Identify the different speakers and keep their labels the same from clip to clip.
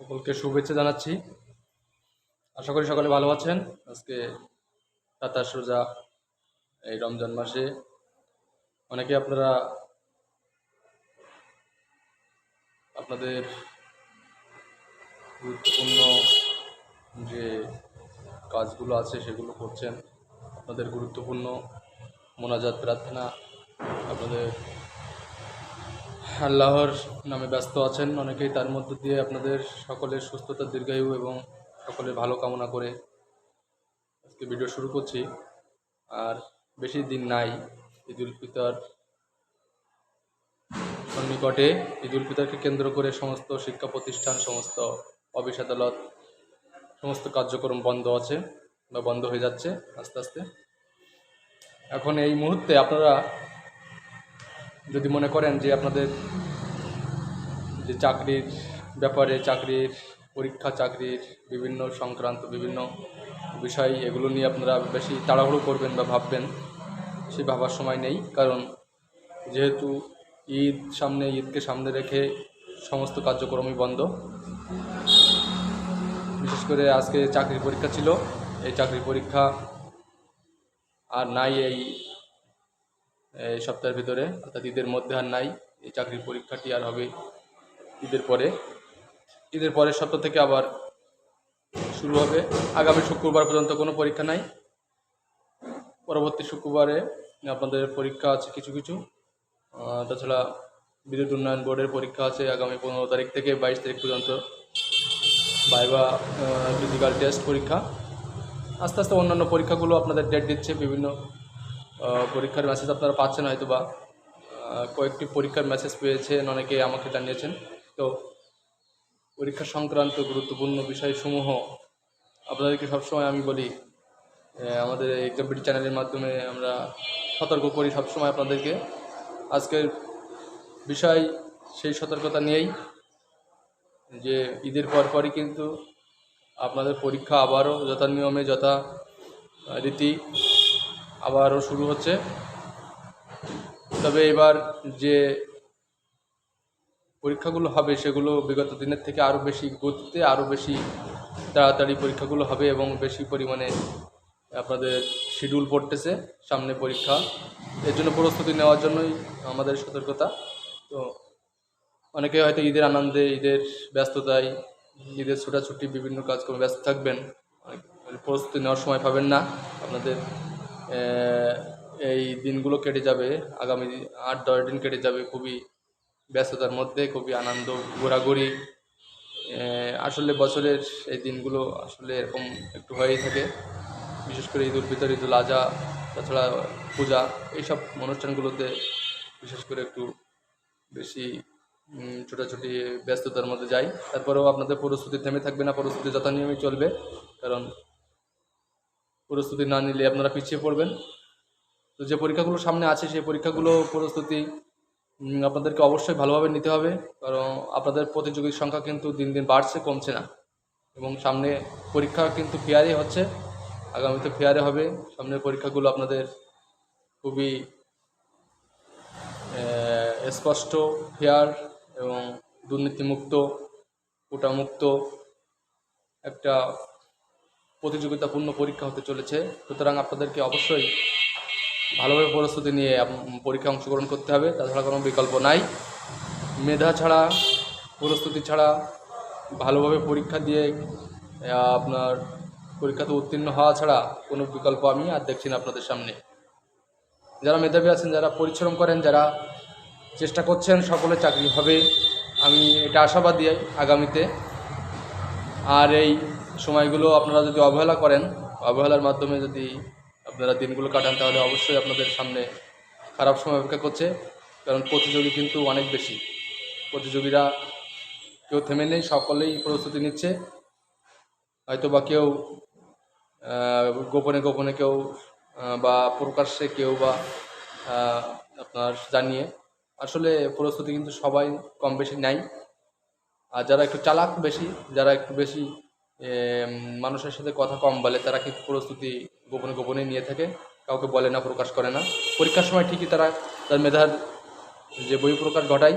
Speaker 1: সকলকে শুভেচ্ছা জানাচ্ছি। আশা করি সকলে ভালো আছেন। আজকে সাতাশ রোজা, এই রমজান মাসে অনেকে আপনারা আপনাদের গুরুত্বপূর্ণ যে কাজগুলো আছে সেগুলো করছেন, আপনাদের গুরুত্বপূর্ণ মোনাজাত প্রার্থনা, আপনাদের আল্লাহর নামে ব্যস্ত আছেন। অনেকেই তার মধ্য দিয়ে আপনাদের সকলের সুস্থতা দীর্ঘায়ু এবং সকলের ভালো কামনা করে আজকে ভিডিও শুরু করছি। আর বেশি দিন নাই ঈদ উল ফিতর সন্নিকটে। ঈদ উল ফিতরকে কেন্দ্র করে সমস্ত শিক্ষা প্রতিষ্ঠান, সমস্ত অফিস, আদালত, সমস্ত কার্যক্রম বন্ধ আছে বা বন্ধ হয়ে যাচ্ছে আস্তে আস্তে। এখন এই মুহূর্তে আপনারা যদি মনে করেন যে আপনাদের যে চাকরির ব্যাপারে, চাকরির পরীক্ষা, চাকরির বিভিন্ন সংক্রান্ত বিভিন্ন বিষয়, এগুলো নিয়ে আপনারা বেশি তাড়াহুড়ো করবেন বা ভাববেন, সে ভাবার সময় নেই। কারণ যেহেতু ঈদ সামনে, ঈদকে সামনে রেখে সমস্ত কার্যক্রমই বন্ধ, বিশেষ করে আজকে চাকরির পরীক্ষা ছিল। এই চাকরির পরীক্ষা আর নাই এই এই সপ্তাহের ভিতরে, অর্থাৎ ঈদের মধ্যে আর নাই, এই চাকরির পরীক্ষাটি আর হবে ঈদের পরে। ঈদের পরের সপ্তাহ থেকে আবার শুরু হবে। আগামী শুক্রবার পর্যন্ত কোনো পরীক্ষা নাই। পরবর্তী শুক্রবারে আপনাদের পরীক্ষা আছে কিছু কিছু। তাছাড়া বিদ্যুৎ উন্নয়ন বোর্ডের পরীক্ষা আছে আগামী পনেরো তারিখ থেকে বাইশ তারিখ পর্যন্ত। বাইবা ফিজিক্যাল টেস্ট পরীক্ষা। আস্তে আস্তে অন্যান্য পরীক্ষাগুলো আপনাদের ডেট দিচ্ছে বিভিন্ন পরীক্ষার মেসেজ আপনারা পাচ্ছেন হয়তো বা কয়েকটি পরীক্ষার মেসেজ পেয়েছেন, অনেকে আমাকে জানিয়েছেন। তো পরীক্ষা সংক্রান্ত গুরুত্বপূর্ণ বিষয়সমূহ আপনাদেরকে সবসময় আমি বলি আমাদের এক্সাম্পিটি চ্যানেলের মাধ্যমে আমরা সতর্ক করি সবসময় আপনাদেরকে। আজকের বিষয় সেই সতর্কতা নিয়েই যে ঈদের পর পরই কিন্তু আপনাদের পরীক্ষা আবারও যথা নিয়মে যথা রীতি আবারও শুরু হচ্ছে। তবে এবার যে পরীক্ষাগুলো হবে সেগুলো বিগত দিনের থেকে আরও বেশি গতিতে, আরও বেশি তাড়াতাড়ি পরীক্ষাগুলো হবে এবং বেশি পরিমাণে আপনাদের শিডিউল পড়তেছে সামনে পরীক্ষা। এর জন্য প্রস্তুতি নেওয়ার জন্যই আমাদের সতর্কতা। তো অনেকে হয়তো ঈদের আনন্দে, ঈদের ব্যস্ততায়, ঈদের ছোটাছুটি, বিভিন্ন কাজকর্মে ব্যস্ত থাকবেন। প্রস্তুতি নেওয়ার সময় পাবেন না। আপনাদের এই দিনগুলো কেটে যাবে। আগামী আট, দশ দিন কেটে যাবে খুবই ব্যস্ততার মধ্যে, খুবই আনন্দ, ঘোরাঘুরি। আসলে বছরের এই দিনগুলো আসলে এরকম একটু হয়েই থাকে। বিশেষ করে ঈদ উল ফিতর, ঈদ উল আজহা তাছাড়া পূজা, এইসব অনুষ্ঠানগুলোতে বিশেষ করে একটু বেশি ছোটাছুটি, ব্যস্ততার মধ্যে যাই। তারপরেও আপনাদের প্রস্তুতি থেমে থাকবে না, প্রস্তুতি যথানিয়মই চলবে। কারণ প্রস্তুতি না নিলে আপনারা পিছিয়ে পড়বেন। তো যে পরীক্ষাগুলো সামনে আছে, সেই পরীক্ষাগুলো প্রস্তুতি আপনাদেরকে অবশ্যই ভালোভাবে নিতে হবে। কারণ আপনাদের প্রতিযোগীর সংখ্যা কিন্তু দিন দিন বাড়ছে, কমছে না। এবং সামনে পরীক্ষা কিন্তু ফেয়ারে হচ্ছে, আগামীতে ফেয়ারে হবে। সামনের পরীক্ষাগুলো আপনাদের খুবই স্পষ্ট, ফেয়ার এবং দুর্নীতিমুক্ত, কোটামুক্ত একটা প্রতিযোগিতাপূর্ণ পরীক্ষা হতে চলেছে। সুতরাং আপনাদেরকে অবশ্যই ভালোভাবে প্রস্তুতি নিয়ে পরীক্ষায় অংশগ্রহণ করতে হবে। তাছাড়া কোনো বিকল্প নাই। মেধা ছাড়া, প্রস্তুতি ছাড়া, ভালোভাবে পরীক্ষা দিয়ে আপনার পরীক্ষাতে উত্তীর্ণ হওয়া ছাড়া কোনো বিকল্প আমি আর দেখছি না আপনাদের সামনে। যারা মেধাবী আছেন, যারা পরিশ্রম করেন, যারা চেষ্টা করছেন, সকলে চাকরি হবে। আমি এটা আশাবাদী আগামীতে। আর এই সময়গুলো আপনারা যদি অবহেলা করেন, অবহেলার মাধ্যমে যদি আপনারা দিনগুলো কাটান, তাহলে অবশ্যই আপনাদের সামনে খারাপ সময় অপেক্ষা করছে, কারণ প্রতিযোগী কিন্তু অনেক বেশি। প্রতিযোগীরা কেউ থেমে নেই, সকলেই প্রস্তুতি নিচ্ছে। হয়তো বা কেউ গোপনে গোপনে কেউ বা প্রকাশ্যে কেউ বা আপনার জানিয়ে। আসলে প্রস্তুতি কিন্তু সবাই কম বেশি নেয়। আর যারা একটু চালাক বেশি, যারা একটু বেশি মানুষের সাথে কথা কম বলে, তারা কিন্তু প্রস্তুতি গোপনে গোপনে নিয়ে থাকে? কাউকে বলে না, প্রকাশ করে না। পরীক্ষার সময় ঠিকই তারা, তার মেধার যে বই প্রকাশ ঘটায়।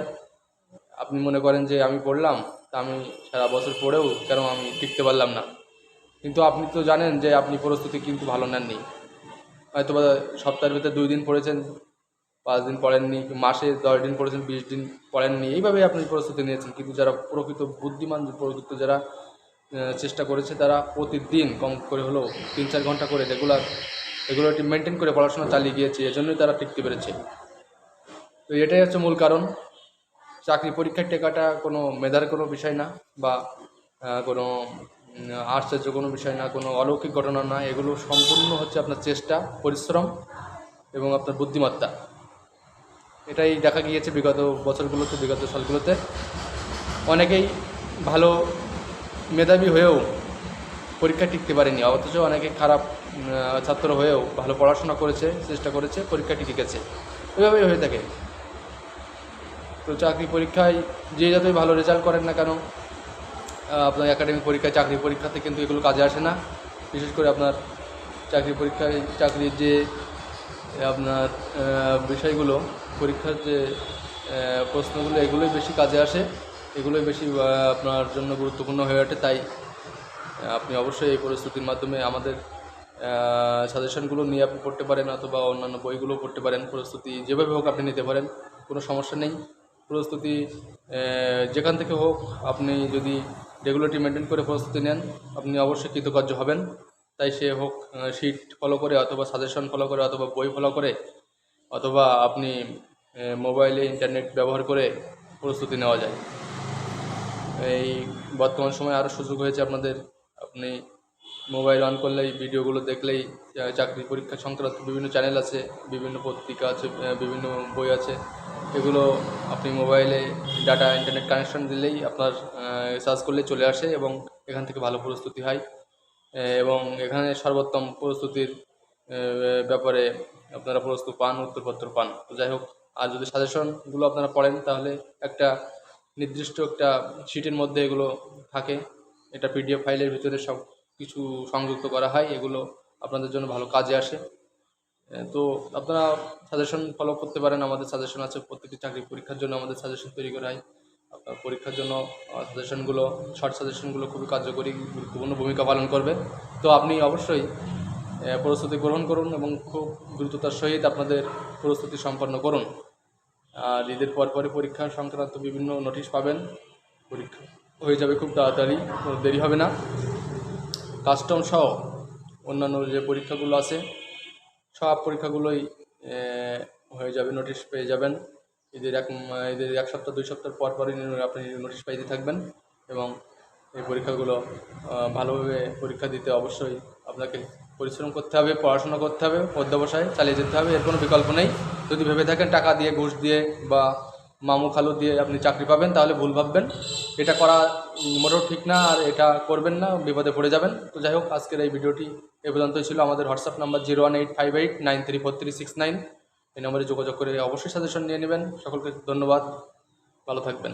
Speaker 1: আপনি মনে করেন যে আমি পড়লাম, তা আমি সারা বছর পড়েও কেন আমি টিকতে পারলাম না? কিন্তু আপনি তো জানেন যে আপনি প্রস্তুতি কিন্তু ভালো নেননি। হয়তো বা সপ্তাহের ভিতরে দুই দিন পড়েছেন, পাঁচ দিন পড়েননি, মাসে দশ দিন পড়েছেন, বিশ দিন পড়েননি। এইভাবেই আপনি প্রস্তুতি নিয়েছেন। কিন্তু যারা প্রকৃত বুদ্ধিমান, প্রকৃত যারা চেষ্টা করেছে তারা প্রতিদিন কম করে হলেও তিন চার ঘণ্টা করে রেগুলার রেগুলারটি মেনটেন করে পড়াশোনা চালিয়ে গিয়েছে, এজন্যই তারা টিকতে পেরেছে। তো এটাই হচ্ছে মূল কারণ। চাকরি পরীক্ষার টেকাটা কোনো মেধার কোনো বিষয় না বা কোনো আশ্চর্য কোনো বিষয় না, কোনো অলৌকিক ঘটনা না, এগুলো সম্পূর্ণ হচ্ছে আপনার চেষ্টা, পরিশ্রম এবং আপনার বুদ্ধিমত্তা। এটাই দেখা গিয়েছে বিগত বছরগুলোতে, বিগত সালগুলোতে। অনেকেই ভালো মেধাবী হয়েও পরীক্ষা টিকতে পারেনি। অথচ অনেকে খারাপ ছাত্র হয়েও ভালো পড়াশোনা করেছে, চেষ্টা করেছে পরীক্ষাটি টিকেছে। এভাবেই হয়ে থাকে। তো চাকরি পরীক্ষায় যে যতই ভালো রেজাল্ট করেন না কেন আপনার একাডেমিক পরীক্ষায় চাকরি পরীক্ষাতে কিন্তু এগুলো কাজে আসে না। বিশেষ করে আপনার চাকরি পরীক্ষায়, চাকরির যে, আপনার বিষয়গুলো, পরীক্ষার যে প্রশ্নগুলো, এগুলোই বেশি কাজে আসে। এগুলোই বেশি আপনার জন্য গুরুত্বপূর্ণ হয়ে ওঠে, তাই আপনি অবশ্যই এই পরিস্থিতির মাধ্যমে আমাদের সাজেশনগুলো নিয়ে আপনি পড়তে পারেন অথবা অন্যান্য বইগুলো পড়তে পারেন। প্রস্তুতি যেভাবে হোক আপনি নিতে পারেন, কোনো সমস্যা নেই। প্রস্তুতি যেখান থেকে হোক আপনি যদি রেগুলারটি মেনটেন করে প্রস্তুতি নেন, আপনি অবশ্যই কৃতকার্য হবেন। তাই সে হোক শিট ফলো করে অথবা সাজেশন ফলো করে অথবা বই ফলো করে অথবা আপনি মোবাইলে ইন্টারনেট ব্যবহার করে প্রস্তুতি নেওয়া যায়। এই বর্তমান সময়ে আরও সুযোগ হয়েছে আপনাদের। আপনি মোবাইল অন করলেই, ভিডিওগুলো দেখলেই চাকরি পরীক্ষা সংক্রান্ত বিভিন্ন চ্যানেল আছে, বিভিন্ন পত্রিকা আছে বিভিন্ন বই আছে। এগুলো আপনি মোবাইলে ডাটা ইন্টারনেট কানেকশন দিলেই আপনার সার্চ করলেই চলে আসে এবং এখান থেকে ভালো প্রস্তুতি হয়। এবং এখানে সর্বোত্তম প্রস্তুতির ব্যাপারে আপনারা প্রস্তুত পান, উত্তরপত্র পান। তো যাই হোক, আর যদি সাজেশনগুলো আপনারা পড়েন, তাহলে একটা নির্দিষ্ট একটা শিটের মধ্যে এগুলো থাকে। এটা পিডিএফ ফাইলের ভিতরে সব কিছু সংযুক্ত করা হয়। এগুলো আপনাদের জন্য ভালো কাজে আসে। তো আপনারা সাজেশন ফলো করতে পারেন। আমাদের সাজেশন আছে প্রত্যেকটি চাকরি পরীক্ষার জন্য আমাদের সাজেশন তৈরি করা হয়। আপনার পরীক্ষার জন্য সাজেশনগুলো শর্ট সাজেশনগুলো খুবই কার্যকরী, গুরুত্বপূর্ণ ভূমিকা পালন করবে। তো আপনি অবশ্যই প্রস্তুতি গ্রহণ করুন এবং খুব দ্রুততার সহিত আপনাদের প্রস্তুতি সম্পন্ন করুন। আর ঈদের পরপরই পরীক্ষা সংক্রান্ত বিভিন্ন নোটিশ পাবেন। পরীক্ষা হয়ে যাবে খুব তাড়াতাড়ি, কোনো দেরি হবে না। কাস্টম সহ অন্যান্য যে পরীক্ষাগুলো আছে, সব পরীক্ষাগুলোই হয়ে যাবে নোটিশ পেয়ে যাবেন। ঈদের এক ঈদের এক সপ্তাহ, দুই সপ্তাহ পর পরই আপনি নোটিশ পাইতে থাকবেন এবং এই পরীক্ষাগুলো ভালোভাবে পরীক্ষা দিতে অবশ্যই আপনাকে পরিশ্রম করতে হবে, পড়াশোনা করতে হবে, অধ্যবসায় চালিয়ে যেতে হবে, এর কোনো বিকল্প নেই। যদি ভেবে থাকেন টাকা দিয়ে, ঘুষ দিয়ে বা মামু খালু দিয়ে আপনি চাকরি পাবেন, তাহলে ভুল ভাববেন। এটা করা মোটেও ঠিক না আর এটা করবেন না, বিপদে পড়ে যাবেন। তো যাই হোক, আজকের এই ভিডিওটি এ পর্যন্তই ছিল। আমাদের WhatsApp number zero one eight five eight nine three four three six nine. এই নম্বরে যোগাযোগ করে অবশ্যই সাজেশন নিয়ে নেবেন। সকলকে ধন্যবাদ। ভালো থাকবেন।